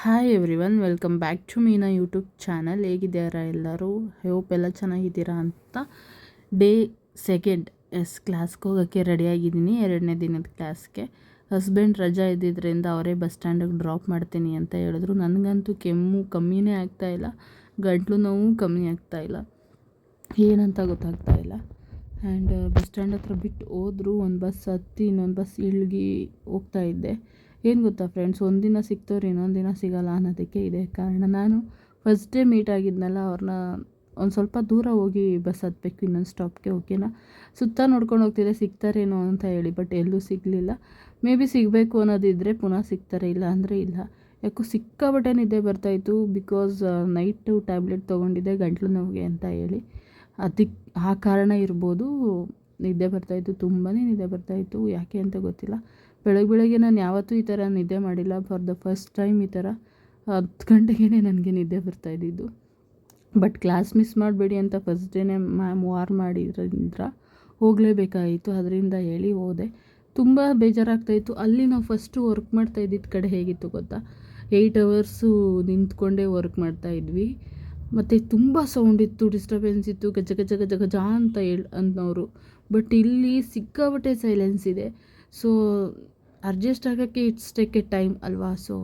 Hi everyone welcome back to Meena YouTube channel ಹೇಗಿದ್ದೀರಾ ಎಲ್ಲರೂ? Hope ಎಲ್ಲ ಚೆನ್ನಾಗಿದ್ದೀರಾ ಅಂತ. ಡೇ ಸೆಕೆಂಡ್ ಎಸ್ ಕ್ಲಾಸ್ಗೆ ಹೋಗೋಕ್ಕೆ ರೆಡಿಯಾಗಿದ್ದೀನಿ ಎರಡನೇ ದಿನದ ಕ್ಲಾಸ್ಗೆ ಹಸ್ಬೆಂಡ್ ರಜಾ ಇದ್ದಿದ್ದರಿಂದ ಅವರೇ ಬಸ್ ಸ್ಟ್ಯಾಂಡಿಗೆ ಡ್ರಾಪ್ ಮಾಡ್ತೀನಿ ಅಂತ ಹೇಳಿದ್ರು. ನನಗಂತೂ ಕೆಮ್ಮು ಕಮ್ಮಿನೇ ಆಗ್ತಾಯಿಲ್ಲ ಗಂಟ್ಲು ನೋವು ಕಮ್ಮಿ ಆಗ್ತಾಯಿಲ್ಲ ಏನಂತ ಗೊತ್ತಾಗ್ತಾ ಇಲ್ಲ. ಆ್ಯಂಡ್ ಬಸ್ ಸ್ಟ್ಯಾಂಡ್ ಹತ್ರ ಬಿಟ್ಟು ಹೋದ್ರು. ಒಂದು ಬಸ್ ಹತ್ತಿ, ಇನ್ನೊಂದು ಬಸ್ ಇಳ್ಗಿ ಹೋಗ್ತಾ ಇದ್ದೆ. ಏನು ಗೊತ್ತಾ ಫ್ರೆಂಡ್ಸ್ ಒಂದಿನ ಸಿಗ್ತವ್ರು ಇನ್ನೊಂದು ದಿನ ಸಿಗೋಲ್ಲ ಅನ್ನೋದಕ್ಕೆ ಇದೆ ಕಾರಣ. ನಾನು ಫಸ್ಟ್ ಡೇ ಮೀಟ್ ಆಗಿದ್ನಲ್ಲ ಅವ್ರನ್ನ ಒಂದು ಸ್ವಲ್ಪ ದೂರ ಹೋಗಿ ಬಸ್ ಹತ್ತಬೇಕು ಇನ್ನೊಂದು ಸ್ಟಾಪ್ಗೆ ಓಕೆನಾ ಸುತ್ತ ನೋಡ್ಕೊಂಡು ಹೋಗ್ತಿದ್ದೆ, ಸಿಗ್ತಾರೇನೋ ಅಂತ ಹೇಳಿ ಬಟ್ ಎಲ್ಲೂ ಸಿಗಲಿಲ್ಲ. ಮೇ ಬಿ ಸಿಗಬೇಕು ಅನ್ನೋದಿದ್ದರೆ ಪುನಃ ಸಿಗ್ತಾರೆ, ಇಲ್ಲ ಅಂದರೆ ಇಲ್ಲ. ಯಾಕೋ ಸಿಕ್ಕಾಬಟ್ಟೆ ನಿದ್ದೆ ಬರ್ತಾಯಿತ್ತು ಬಿಕಾಸ್ ನೈಟು ಟ್ಯಾಬ್ಲೆಟ್ ತೊಗೊಂಡಿದ್ದೆ, ಗಂಟ್ಲು ನೋವಿಗೆ ಅಂತ ಹೇಳಿ. ಅದಕ್ಕೆ ಆ ಕಾರಣ ಇರ್ಬೋದು. ನಿದ್ದೆ ಬರ್ತಾಯಿತ್ತು ತುಂಬಾ ನಿದ್ದೆ ಬರ್ತಾಯಿತ್ತು ಯಾಕೆ ಅಂತ ಗೊತ್ತಿಲ್ಲ. ಬೆಳಗ್ಗೆ ಬೆಳಗ್ಗೆ ನಾನು ಯಾವತ್ತೂ ಈ ಥರ ನಿದ್ದೆ ಮಾಡಿಲ್ಲ. ಫಾರ್ ದ ಫಸ್ಟ್ ಟೈಮ್ ಈ ಥರ ಹತ್ತು ಗಂಟೆಗೇ ನನಗೆ ನಿದ್ದೆ ಬರ್ತಾಯಿದ್ದಿದ್ದು ಬಟ್ ಕ್ಲಾಸ್ ಮಿಸ್ ಮಾಡಬೇಡಿ ಅಂತ ಫಸ್ಟ್ ಡೇನೇ ಮ್ಯಾಮ್ ವಾರ್ ಮಾಡಿದ್ರಿಂದ ಹೋಗಲೇಬೇಕಾಯಿತು. ಅದರಿಂದ ಹೇಳಿ ಹೋದೆ. ತುಂಬ ಬೇಜಾರಾಗ್ತಾಯಿತ್ತು ಅಲ್ಲಿ ನಾವು ಫಸ್ಟು ವರ್ಕ್ ಮಾಡ್ತಾ ಇದ್ದಿದ್ದ ಕಡೆ ಹೇಗಿತ್ತು ಗೊತ್ತಾ? ಏಯ್ಟ್ ಅವರ್ಸು ನಿಂತ್ಕೊಂಡೇ ವರ್ಕ್ ಮಾಡ್ತಾಯಿದ್ವಿ ಮತ್ತು ತುಂಬ ಸೌಂಡ್ ಇತ್ತು ಡಿಸ್ಟರ್ಬೆನ್ಸ್ ಇತ್ತು, ಗಜ ಗಜ ಗಜ ಗಜ ಅಂತ ಹೇಳಿ ಅನ್ನೋರು. ಬಟ್ ಇಲ್ಲಿ ಸಿಕ್ಕಾಪಟ್ಟೆ ಸೈಲೆನ್ಸ್ ಇದೆ. ಸೊ ಅಡ್ಜಸ್ಟ್ ಆಗೋಕ್ಕೆ ಇಟ್ಸ್ ಟೇಕ್ ಎ ಟೈಮ್ ಅಲ್ವಾ? ಸೊ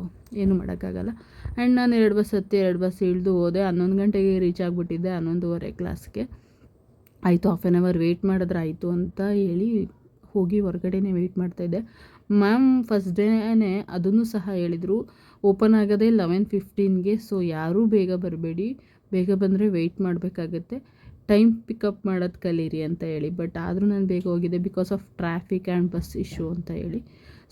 ಏನು ಮಾಡೋಕ್ಕಾಗಲ್ಲ. ಆ್ಯಂಡ್ ನಾನು ಎರಡು ಬಸ್ ಹತ್ತಿ, ಎರಡು ಬಸ್ ಇಳಿದು ಹೋದೆ. ಹನ್ನೊಂದು ಗಂಟೆಗೆ ರೀಚ್ ಆಗಿಬಿಟ್ಟಿದ್ದೆ ಹನ್ನೊಂದುವರೆ ಕ್ಲಾಸ್ಗೆ ಆಯಿತು ಹಾಫ್ ಆನ್ ಅವರ್ ವೆಯ್ಟ್ ಮಾಡಿದ್ರೆ ಆಯಿತು ಅಂತ ಹೇಳಿ ಹೋಗಿ ಹೊರಗಡೆನೇ ವೆಯ್ಟ್ ಮಾಡ್ತಾಯಿದ್ದೆ ಮ್ಯಾಮ್ ಫಸ್ಟ್ ಡೇನೇ ಅದನ್ನು ಸಹ ಹೇಳಿದರು. ಓಪನ್ ಆಗೋದೇ ಲೆವೆನ್ ಫಿಫ್ಟೀನ್ಗೆ ಸೊ ಯಾರೂ ಬೇಗ ಬರಬೇಡಿ. ಬೇಗ ಬಂದರೆ ವೆಯ್ಟ್ ಮಾಡಬೇಕಾಗತ್ತೆ. ಟೈಮ್ ಪಿಕಪ್ ಮಾಡೋದು ಕಲೀರಿ ಅಂತ ಹೇಳಿ. ಬಟ್ ಆದರೂ ನಾನು ಬೇಗ ಹೋಗಿದ್ದೆ because of traffic and bus issue ಅಂತ ಹೇಳಿ.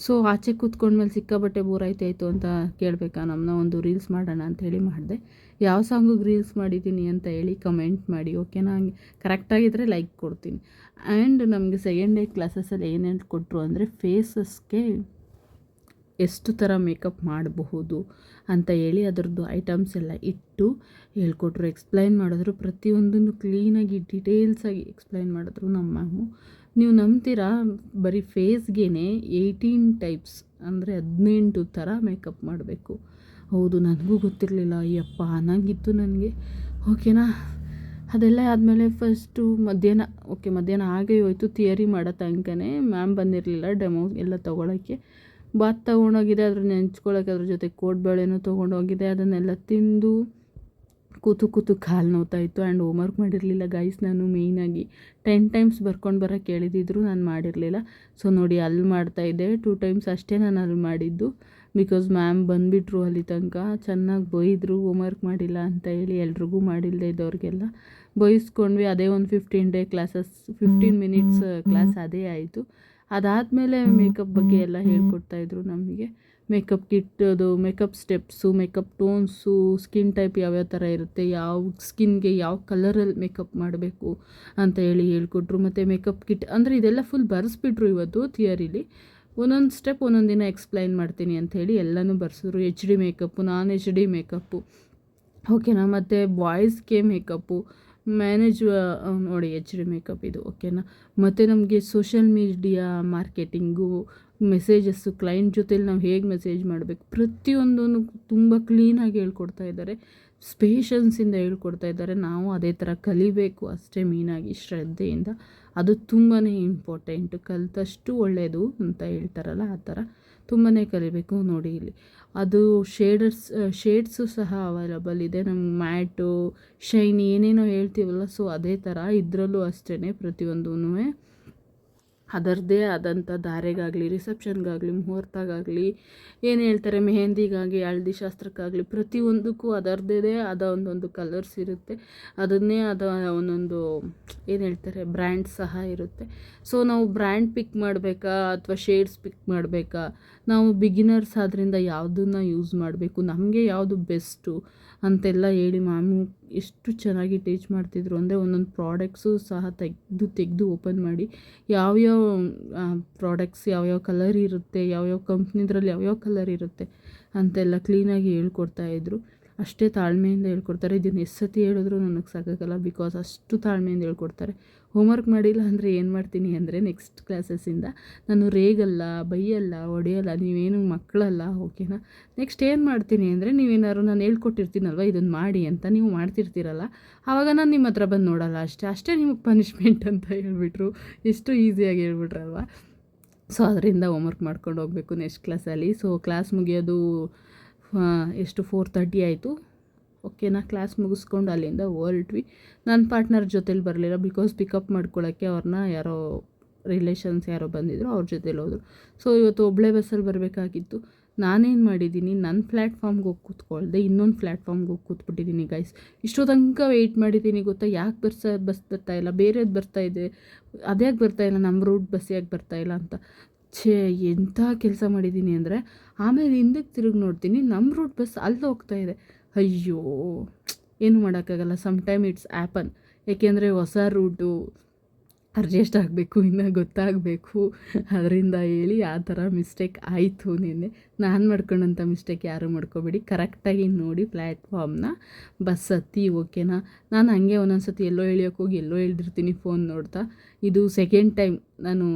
ಸೊ ಆಚೆ ಕೂತ್ಕೊಂಡ್ಮೇಲೆ ಸಿಕ್ಕಾಬಟ್ಟೆ ಬೋರ್ ಆಯ್ತಾಯಿತು ಅಂತ ಕೇಳಬೇಕಾ? ನಮ್ಮನ್ನ ಒಂದು ರೀಲ್ಸ್ ಮಾಡೋಣ ಅಂತ ಹೇಳಿ ಮಾಡಿದೆ. ಯಾವ ಸಾಂಗಿಗೆ ರೀಲ್ಸ್ ಮಾಡಿದ್ದೀನಿ ಅಂತ ಹೇಳಿ ಕಮೆಂಟ್ ಮಾಡಿ ಓಕೆನಾ ಹಂಗೆ ಕರೆಕ್ಟಾಗಿದ್ದರೆ ಲೈಕ್ ಕೊಡ್ತೀನಿ. ಆ್ಯಂಡ್ ನಮಗೆ ಸೆಕೆಂಡ್ ಡೇ ಕ್ಲಾಸಸಲ್ಲಿ ಏನೇನು ಕೊಟ್ಟರು ಅಂದರೆ ಫೇಸಸ್ಗೆ ಎಷ್ಟು ಥರ ಮೇಕಪ್ ಮಾಡಬಹುದು ಅಂತ ಹೇಳಿ ಅದರದ್ದು ಐಟಮ್ಸ್ ಎಲ್ಲ ಇಟ್ಟು ಹೇಳ್ಕೊಟ್ರು. ಎಕ್ಸ್ಪ್ಲೈನ್ ಮಾಡಿದ್ರು. ಪ್ರತಿಯೊಂದನ್ನು ಕ್ಲೀನಾಗಿ ಡೀಟೇಲ್ಸಾಗಿ ಎಕ್ಸ್ಪ್ಲೈನ್ ಮಾಡಿದ್ರು ನಮ್ಮ ಮ್ಯಾಮು ನೀವು ನಂಬ್ತೀರಾ? ಬರೀ ಫೇಸ್ಗೆ ಏಯ್ಟೀನ್ ಟೈಪ್ಸ್ ಅಂದರೆ ಹದಿನೆಂಟು ಥರ ಮೇಕಪ್ ಮಾಡಬೇಕು. ಹೌದು, ನನಗೂ ಗೊತ್ತಿರಲಿಲ್ಲ. ಅಯ್ಯಪ್ಪ, ಅನ್ನಂಗಿತ್ತು ನನಗೆ. ಓಕೆನಾ ಅದೆಲ್ಲ ಆದಮೇಲೆ ಫಸ್ಟು ಮಧ್ಯಾಹ್ನ ಓಕೆ ಮಧ್ಯಾಹ್ನ ಆಗೇ ಹೋಯ್ತು. ಥಿಯರಿ ಮಾಡೋ ತನಕನೇ ಮ್ಯಾಮ್ ಬಂದಿರಲಿಲ್ಲ ಡೆಮೋ ಎಲ್ಲ ತೊಗೊಳಕ್ಕೆ. ಬಾತ್ ತೊಗೊಂಡೋಗಿದೆ ಅದ್ರ ನೆಂಚ್ಕೊಳ್ಳೋಕೆ ಅದ್ರ ಜೊತೆ ಕೋಡ್ಬೇಳೆನೂ ತೊಗೊಂಡೋಗಿದೆ ಅದನ್ನೆಲ್ಲ ತಿಂದು ಕೂತು ಕೂತು ಕಾಲು ನೋತಾ ಇತ್ತು. ಆ್ಯಂಡ್ ಹೋಮ್ವರ್ಕ್ ಮಾಡಿರಲಿಲ್ಲ ಗೈಸ್ ನಾನು ಮೇಯ್ನಾಗಿ ಟೆನ್ ಟೈಮ್ಸ್ ಬರ್ಕೊಂಡು ಬರೋಕ್ಕೆ ಹೇಳಿದಿದ್ರು ನಾನು ಮಾಡಿರಲಿಲ್ಲ. ಸೊ ನೋಡಿ ಅಲ್ಲಿ ಮಾಡ್ತಾಯಿದ್ದೆ ಟೂ ಟೈಮ್ಸ್ ಅಷ್ಟೇ ನಾನು ಅಲ್ಲಿ ಮಾಡಿದ್ದು. ಬಿಕಾಸ್ ಮ್ಯಾಮ್ ಬಂದುಬಿಟ್ರು ಅಲ್ಲಿ ತನಕ. ಚೆನ್ನಾಗಿ ಬೈದರು ಹೋಮ್ವರ್ಕ್ ಮಾಡಿಲ್ಲ ಅಂತ ಹೇಳಿ ಎಲ್ರಿಗೂ ಮಾಡಿಲ್ಲದೆ ಇದ್ದವ್ರಿಗೆಲ್ಲ. ಬೈಸ್ಕೊಂಡ್ವಿ ಅದೇ ಒಂದು fifteen day classes fifteen minutes class ಅದೇ ಆಯಿತು. ಅದಾದಮೇಲೆ ಮೇಕಪ್ ಬಗ್ಗೆ ಎಲ್ಲ ಹೇಳ್ಕೊಡ್ತಾಯಿದ್ರು ನಮಗೆ. ಮೇಕಪ್ ಕಿಟ್ ಅದು makeup steps makeup tones skin type ಯಾವ್ಯಾವ ಥರ ಇರುತ್ತೆ ಯಾವ ಸ್ಕಿನ್ಗೆ ಯಾವ ಕಲರಲ್ಲಿ ಮೇಕಪ್ ಮಾಡಬೇಕು ಅಂತ ಹೇಳಿ ಹೇಳ್ಕೊಟ್ರು. ಮತ್ತು ಮೇಕಪ್ ಕಿಟ್ ಅಂದರೆ ಇದೆಲ್ಲ ಫುಲ್ ಬರೆಸ್ಬಿಟ್ರು ಇವತ್ತು ಥಿಯರಿಲಿ ಒಂದೊಂದು ಸ್ಟೆಪ್ ಒಂದೊಂದು ದಿನ ಎಕ್ಸ್ಪ್ಲೈನ್ ಮಾಡ್ತೀನಿ ಅಂಥೇಳಿ ಎಲ್ಲನೂ ಬರ್ಸಿದ್ರು. H D makeup non H D makeup ಓಕೆನಾ ಮತ್ತು ಬಾಯ್ಸ್ಗೆ ಮೇಕಪ್ಪು ಮ್ಯಾನೇಜ್ ನೋಡಿ ಎಚ್ ಡಿ ಮೇಕಪ್ ಇದು ಓಕೆನಾ ಮತ್ತು ನಮಗೆ social media marketing messages client ಜೊತೇಲಿ ನಾವು ಹೇಗೆ ಮೆಸೇಜ್ ಮಾಡಬೇಕು? ಪ್ರತಿಯೊಂದನ್ನು ತುಂಬ ಕ್ಲೀನಾಗಿ ಹೇಳ್ಕೊಡ್ತಾ ಇದ್ದಾರೆ ಸ್ಪೇಷನ್ಸಿಂದ ಹೇಳ್ಕೊಡ್ತಾ ಇದ್ದಾರೆ ನಾವು ಅದೇ ಥರ ಕಲಿಬೇಕು ಅಷ್ಟೇ ಮೀನಾಗಿ ಶ್ರದ್ಧೆಯಿಂದ. ಅದು ತುಂಬಾ ಇಂಪಾರ್ಟೆಂಟು ಕಲಿತಷ್ಟು ಒಳ್ಳೆಯದು ಅಂತ ಹೇಳ್ತಾರಲ್ಲ, ಆ ಥರ ತುಂಬಾ ಕಲಿಬೇಕು ನೋಡಿ ಇಲ್ಲಿ. ಅದು ಶೇಡರ್ಸ್ ಶೇಡ್ಸು ಸಹ ಅವೈಲಬಲ್ ಇದೆ. ನಮ್ಗೆ ಮ್ಯಾಟು, ಶೈನ್ ಏನೇನೋ ಹೇಳ್ತೀವಲ್ಲ ಸೊ ಅದೇ ಥರ ಇದರಲ್ಲೂ ಅಷ್ಟೇ ಪ್ರತಿಯೊಂದೂ ಅದರದ್ದೇ ಆದಂಥ ಧಾರೆಗಾಗಲಿ ರಿಸೆಪ್ಷನ್ಗಾಗಲಿ ಮುಹೂರ್ತಗಾಗಲಿ, ಏನು ಹೇಳ್ತಾರೆ ಮೆಹಂದಿಗಾಗಿ ಹಳದಿ ಶಾಸ್ತ್ರಕ್ಕಾಗಲಿ, ಪ್ರತಿಯೊಂದಕ್ಕೂ ಅದರದ್ದೇ ಆದ ಒಂದೊಂದು ಕಲರ್ಸ್ ಇರುತ್ತೆ. ಅದನ್ನೇ ಆದ ಒಂದೊಂದು, ಏನು ಹೇಳ್ತಾರೆ ಬ್ರ್ಯಾಂಡ್ ಸಹ ಇರುತ್ತೆ. ಸೊ ನಾವು ಬ್ರ್ಯಾಂಡ್ ಪಿಕ್ ಮಾಡಬೇಕಾ, ಅಥವಾ ಶೇಡ್ಸ್ ಪಿಕ್ ಮಾಡಬೇಕಾ? ನಾವು ಬಿಗಿನರ್ಸ್ ಆದ್ದರಿಂದ ಯಾವುದನ್ನು ಯೂಸ್ ಮಾಡಬೇಕು, ನಮಗೆ ಯಾವುದು ಬೆಸ್ಟು ಅಂತೆಲ್ಲ ಹೇಳಿ ಮ್ಯಾಮು ಎಷ್ಟು ಚೆನ್ನಾಗಿ ಟೀಚ್ ಮಾಡ್ತಿದ್ರು ಅಂದರೆ ಒಂದೊಂದು ಪ್ರಾಡಕ್ಟ್ಸು ಸಹ ತೆಗೆದು ತೆಗೆದು ಓಪನ್ ಮಾಡಿ ಯಾವ್ಯಾವ ಪ್ರಾಡಕ್ಟ್ಸ್ ಯಾವ್ಯಾವ ಕಲರ್ ಇರುತ್ತೆ, ಯಾವ್ಯಾವ ಕಂಪ್ನಿದ್ರಲ್ಲಿ ಯಾವ್ಯಾವ ಕಲರ್ ಇರುತ್ತೆ ಅಂತೆಲ್ಲ ಕ್ಲೀನಾಗಿ ಹೇಳ್ಕೊಡ್ತಾಯಿದ್ರು ಅಷ್ಟೇ ತಾಳ್ಮೆಯಿಂದ ಹೇಳ್ಕೊಡ್ತಾರೆ. ಇದನ್ನು ಎಷ್ಟು ಸತಿ ಹೇಳಿದ್ರು ನನಗೆ ಸಾಕಾಗಲ್ಲ. ಬಿಕಾಸ್ ಅಷ್ಟು ತಾಳ್ಮೆಯಿಂದ ಹೇಳ್ಕೊಡ್ತಾರೆ. ಹೋಮ್ವರ್ಕ್ ಮಾಡಿಲ್ಲ ಅಂದರೆ ಏನು ಮಾಡ್ತೀನಿ ಅಂದರೆ ನೆಕ್ಸ್ಟ್ ಕ್ಲಾಸಸ್ಸಿಂದ ನಾನು ರೇಗಲ್ಲ, ಬೈಯಲ್ಲ ಒಡೆಯಲ್ಲ ನೀವೇನು ಮಕ್ಕಳಲ್ಲ ಓಕೆನಾ ನೆಕ್ಸ್ಟ್ ಏನು ಮಾಡ್ತೀನಿ ಅಂದರೆ ನೀವೇನಾದ್ರು ನಾನು ಹೇಳ್ಕೊಟ್ಟಿರ್ತೀನಲ್ವ ಇದನ್ನು ಮಾಡಿ ಅಂತ ನೀವು ಮಾಡ್ತಿರ್ತೀರಲ್ಲ ಆವಾಗ ನಾನು ನಿಮ್ಮ ಹತ್ರ ಬಂದು ನೋಡಲ್ಲ ಅಷ್ಟೇ. ಅಷ್ಟೇ ನಿಮಗೆ ಪನಿಷ್ಮೆಂಟ್ ಅಂತ ಹೇಳಿಬಿಟ್ರು. ಎಷ್ಟು ಈಸಿಯಾಗಿ ಹೇಳ್ಬಿಟ್ರಲ್ವ? ಸೊ ಅದರಿಂದ ಹೋಮ್ವರ್ಕ್ ಮಾಡ್ಕೊಂಡು ಹೋಗಬೇಕು ನೆಕ್ಸ್ಟ್ ಕ್ಲಾಸಲ್ಲಿ ಸೊ ಕ್ಲಾಸ್ ಮುಗಿಯೋದು ಎಷ್ಟು ಫೋರ್ ತರ್ಟಿ ಆಯಿತು. ಓಕೆನಾ ಕ್ಲಾಸ್ ಮುಗಿಸ್ಕೊಂಡು ಅಲ್ಲಿಂದ ಹೊರಟ್ವಿ. ನನ್ನ ಪಾರ್ಟ್ನರ್ ಜೊತೇಲಿ ಬರಲಿಲ್ಲ ಬಿಕಾಸ್ ಪಿಕಪ್ ಮಾಡ್ಕೊಳ್ಳೋಕ್ಕೆ ಅವ್ರನ್ನ ಯಾರೋ ರಿಲೇಷನ್ಸ್ ಯಾರೋ ಬಂದಿದ್ರು, ಅವ್ರ ಜೊತೇಲಿ ಹೋದರು. ಸೊ ಇವತ್ತು ಒಬ್ಳೆ ಬಸ್ಸಲ್ಲಿ ಬರಬೇಕಾಗಿತ್ತು. ನಾನೇನು ಮಾಡಿದ್ದೀನಿ ನನ್ನ ಪ್ಲ್ಯಾಟ್ಫಾರ್ಮ್ಗೆ ಹೋಗಿ ಕೂತ್ಕೊಳ್ದೆ, ಇನ್ನೊಂದು ಪ್ಲ್ಯಾಟ್ಫಾರ್ಮ್ಗೆ ಹೋಗಿ ಕೂತ್ಬಿಟ್ಟಿದ್ದೀನಿ ಗೈಸ್ ಇಷ್ಟೋ ತನಕ ವೆಯ್ಟ್ ಮಾಡಿದ್ದೀನಿ ಗೊತ್ತಾ? ಯಾಕೆ ಬರ್ಸ, ಬಸ್ ಬರ್ತಾ ಇಲ್ಲ? ಬೇರೆದು ಬರ್ತಾ ಇದೆ. ಅದ್ಯಾಕೆ ಬರ್ತಾ ಇಲ್ಲ? ನಮ್ಮ ರೂಟ್ ಬಸ್ ಯಾಕೆ ಬರ್ತಾ ಇಲ್ಲ ಅಂತ. ಛೇ, ಎಂಥ ಕೆಲಸ ಮಾಡಿದ್ದೀನಿ ಅಂದರೆ ಆಮೇಲೆ ಹಿಂದಕ್ಕೆ ತಿರುಗಿ ನೋಡ್ತೀನಿ ನಮ್ಮ ರೂಟ್ ಬಸ್ ಅಲ್ಲಿ ಹೋಗ್ತಾ ಇದೆ. ಅಯ್ಯೋ, ಏನು ಮಾಡೋಕ್ಕಾಗಲ್ಲ ಸಮ್ ಟೈಮ್ ಇಟ್ಸ್ ಆ್ಯಪನ್ ಏಕೆಂದರೆ ಹೊಸ ರೂಟು ಅಡ್ಜಸ್ಟ್ ಆಗಬೇಕು, ಇನ್ನು ಗೊತ್ತಾಗಬೇಕು. ಅದರಿಂದ ಹೇಳಿ ಆ ಥರ ಮಿಸ್ಟೇಕ್ ಆಯಿತು ನಿನ್ನೆ. ನಾನು ಮಾಡ್ಕೊಂಡಂಥ ಮಿಸ್ಟೇಕ್ ಯಾರು ಮಾಡ್ಕೋಬೇಡಿ. ಕರೆಕ್ಟಾಗಿ ನೋಡಿ ಪ್ಲ್ಯಾಟ್ಫಾರ್ಮ್ನ ಬಸ್ ಹತ್ತಿ ಓಕೆನಾ ನಾನು ಹಂಗೆ ಒಂದೊಂದು ಸತಿ ಎಲ್ಲೋ ಹೋಗಿ ಎಲ್ಲೋ ಹೇಳ್ದಿರ್ತೀನಿ ಫೋನ್ ನೋಡ್ತಾ. ಇದು ಸೆಕೆಂಡ್ ಟೈಮ್ ನಾನು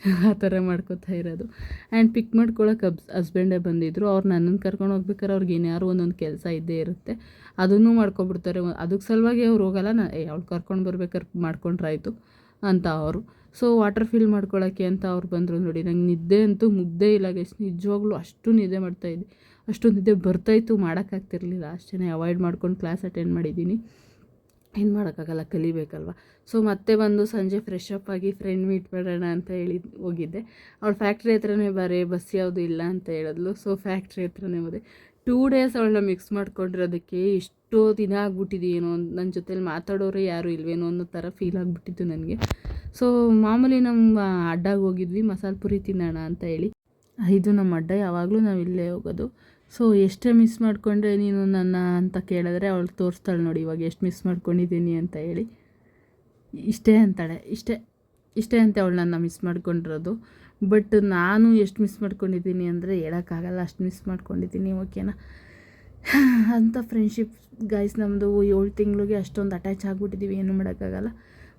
ಆ ಥರ ಮಾಡ್ಕೋತಾ ಇರೋದು. ಆ್ಯಂಡ್ ಪಿಕ್ ಮಾಡ್ಕೊಳಕ್ಕೆ ಹಬ್ಸ್ ಹಸ್ಬೆಂಡೇ ಬಂದಿದ್ದರು ಅವ್ರು ನನ್ನನ್ನು ಕರ್ಕೊಂಡು ಹೋಗ್ಬೇಕಾರೆ ಅವ್ರಿಗೆ ಏನಾರು ಒಂದೊಂದು ಕೆಲಸ ಇದ್ದೇ ಇರುತ್ತೆ. ಅದನ್ನು ಮಾಡ್ಕೊಬಿಡ್ತಾರೆ. ಅದಕ್ಕೆ ಸಲುವಾಗಿ ಅವ್ರು ಹೋಗಲ್ಲ. ನಾ, ಏ, ಅವ್ಳು ಕರ್ಕೊಂಡು ಬರ್ಬೇಕಾದ್ರೆ ಮಾಡ್ಕೊಂಡ್ರಾಯ್ತು ಅಂತ ಅವರು. ಸೊ ವಾಟರ್ ಫಿಲ್ ಮಾಡ್ಕೊಳ್ಳೋಕ್ಕೆ ಅಂತ ಅವ್ರು ಬಂದರು ನೋಡಿ. ನಂಗೆ ನಿದ್ದೆ ಅಂತೂ ಮುಗ್ದೇ ಇಲ್ಲ ಗೈಸ್ ನಿಜವಾಗ್ಲೂ ಅಷ್ಟು ನಿದ್ದೆ ಮಾಡ್ತಾಯಿದ್ದೆ ಅಷ್ಟು ನಿದ್ದೆ ಬರ್ತಾಯಿತ್ತು ಮಾಡೋಕ್ಕಾಗ್ತಿರ್ಲಿಲ್ಲ ಅಷ್ಟೇ ಅವಾಯ್ಡ್ ಮಾಡ್ಕೊಂಡು ಕ್ಲಾಸ್ ಅಟೆಂಡ್ ಮಾಡಿದ್ದೀನಿ. ಏನು ಮಾಡೋಕ್ಕಾಗಲ್ಲ, ಕಲಿಬೇಕಲ್ವ? ಸೊ ಮತ್ತೆ ಬಂದು ಸಂಜೆ ಫ್ರೆಶ್ ಅಪ್ ಆಗಿ ಫ್ರೆಂಡ್ ಮೀಟ್ ಮಾಡೋಣ ಅಂತ ಹೇಳಿ ಹೋಗಿದ್ದೆ. ಅವಳು ಫ್ಯಾಕ್ಟ್ರಿ ಹತ್ರನೇ ಬರೀ ಬಸ್ ಯಾವುದು ಇಲ್ಲ ಅಂತ ಹೇಳಿದ್ಲು. ಸೊ ಫ್ಯಾಕ್ಟ್ರಿ ಹತ್ರನೇ ಹೋದೆ. ಟೂ ಡೇಸ್ ಅವಳನ್ನ ಮಿಕ್ಸ್ ಮಾಡ್ಕೊಂಡಿರೋದಕ್ಕೆ ಎಷ್ಟೋ ದಿನ ಆಗ್ಬಿಟ್ಟಿದೆಯೇನೋ ನನ್ನ ಜೊತೇಲಿ ಮಾತಾಡೋರು ಯಾರು ಇಲ್ವೇನೋ ಅನ್ನೋ ಥರ ಫೀಲ್ ಆಗಿಬಿಟ್ಟಿತ್ತು ನನಗೆ. ಸೊ ಮಾಮೂಲಿ ನಮ್ಮ ಅಡ್ಡಾಗಿ ಹೋಗಿದ್ವಿ ಮಸಾಲೆ ಪುರಿ ತಿನ್ನೋಣ ಅಂತ ಹೇಳಿ. ಇದು ನಮ್ಮ ಅಡ್ಡ, ಯಾವಾಗಲೂ ನಾವು ಇಲ್ಲೇ ಹೋಗೋದು. ಸೊ ಎಷ್ಟೇ ಮಿಸ್ ಮಾಡಿಕೊಂಡ್ರೆ ನೀನು ನನ್ನ ಅಂತ ಕೇಳಿದ್ರೆ ಅವಳು ತೋರಿಸ್ತಾಳೆ ನೋಡಿ ಇವಾಗ ಎಷ್ಟು ಮಿಸ್ ಮಾಡ್ಕೊಂಡಿದ್ದೀನಿ ಅಂತ ಹೇಳಿ. ಇಷ್ಟೇ ಅಂತಾಳೆ. ಇಷ್ಟೇ ಇಷ್ಟೇ ಅಂತ ಅವಳು ನನ್ನ ಮಿಸ್ ಮಾಡ್ಕೊಂಡಿರೋದು. ಬಟ್ ನಾನು ಎಷ್ಟು ಮಿಸ್ ಮಾಡ್ಕೊಂಡಿದ್ದೀನಿ ಅಂದರೆ ಹೇಳೋಕ್ಕಾಗಲ್ಲ. ಅಷ್ಟು ಮಿಸ್ ಮಾಡ್ಕೊಂಡಿದ್ದೀನಿ ಓಕೆನಾ ಅಂಥ ಫ್ರೆಂಡ್ಶಿಪ್ ಗೈಸ್ ನಮ್ಮದು ಏಳು ತಿಂಗಳಿಗೆ ಅಷ್ಟೊಂದು ಅಟ್ಯಾಚ್ ಆಗಿಬಿಟ್ಟಿದ್ದೀವಿ ಏನು ಮಾಡೋಕ್ಕಾಗಲ್ಲ.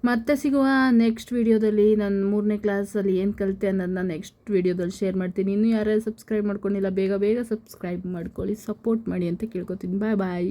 ಮತ್ತೆ ಸಿಗುವ ನೆಕ್ಸ್ಟ್ ವೀಡಿಯೋದಲ್ಲಿ ನಾನು ಮೂರನೇ ಕ್ಲಾಸಲ್ಲಿ ಏನು ಕಲಿತೆ ಅನ್ನೋದನ್ನ ನೆಕ್ಸ್ಟ್ ವೀಡಿಯೋದಲ್ಲಿ ಶೇರ್ ಮಾಡ್ತೀನಿ. ಇನ್ನೂ ಯಾರ್ಯಾರು ಸಬ್ಸ್ಕ್ರೈಬ್ ಮಾಡ್ಕೊಂಡಿಲ್ಲ, ಬೇಗ ಬೇಗ ಸಬ್ಸ್ಕ್ರೈಬ್ ಮಾಡ್ಕೊಳ್ಳಿ ಸಪೋರ್ಟ್ ಮಾಡಿ ಅಂತ ಕೇಳ್ಕೊತೀನಿ. ಬಾಯ್ ಬಾಯ್